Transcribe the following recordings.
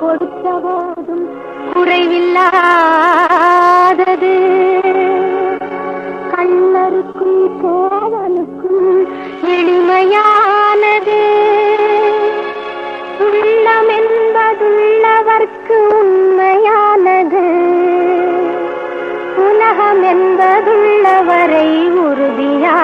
கொடுத்தவாதும் குறைவில்லாதது. கண்ணருக்கும் கோவனுக்கும் எளிமையானது. உள்ளம் என்பதுள்ளவர்க்கு உண்மையானது. உலகம் என்பதுள்ளவரை உறுதியான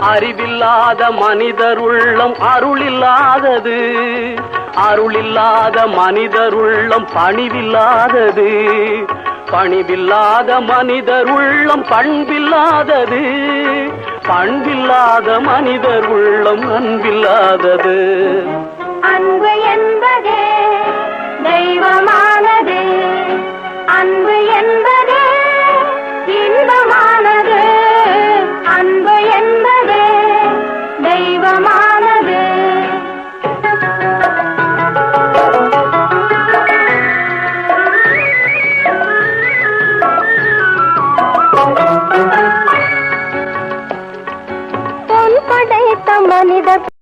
அறிவில்லாத மனிதருள்ளம் அருளில்லாதது. அருளில்லாத மனிதருள்ளம் பணிவில்லாதது. பணிவில்லாத மனிதருள்ளம் பண்பில்லாதது. பண்பில்லாத மனிதருள்ளம் அன்பில்லாதது. I need a.